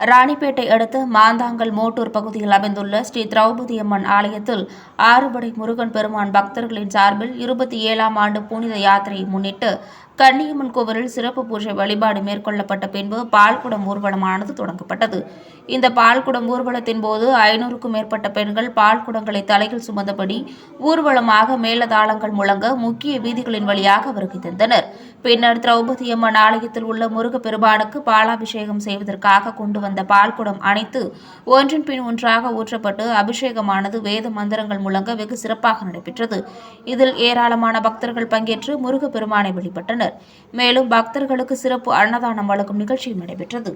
ராணிப்பேட்டை அடுத்து மாந்தாங்கல் மோட்டூர் பகுதியில் அமைந்துள்ள ஸ்ரீ திரௌபதி அம்மன் ஆலயத்தில் ஆறுபடை முருகன் பெருமான் பக்தர்களின் சார்பில் இருபத்தி ஏழாம் ஆண்டு புனித யாத்திரையை முன்னிட்டு கன்னியம்மன் கோவிலில் சிறப்பு பூஜை வழிபாடு மேற்கொள்ளப்பட்ட பின்பு பால்குடம் ஊர்வலமானது தொடங்கப்பட்டது. இந்த பால்குடம் ஊர்வலத்தின் போது ஐநூறுக்கும் மேற்பட்ட பெண்கள் பால்குடங்களை தலையில் சுமந்தபடி ஊர்வலமாக மேலதாளங்கள் முழங்க முக்கிய வீதிகளின் வழியாக வருகை தந்தனர். பின்னர் திரௌபதி அம்மன் ஆலயத்தில் உள்ள முருகப்பெருமானுக்கு பாலாபிஷேகம் செய்வதற்காக கொண்டு வந்த பால்குடம் அனைத்து ஒன்றின் பின் ஒன்றாக ஊற்றப்பட்டு அபிஷேகமானது வேத மந்திரங்கள் முழங்க வெகு சிறப்பாக நடைபெற்றது. இதில் ஏராளமான பக்தர்கள் பங்கேற்று முருகப்பெருமானை வழிபட்டனர். மேலும் பக்தர்களுக்கு சிறப்பு அன்னதானம் வழங்கும் நிகழ்ச்சியும் நடைபெற்றது.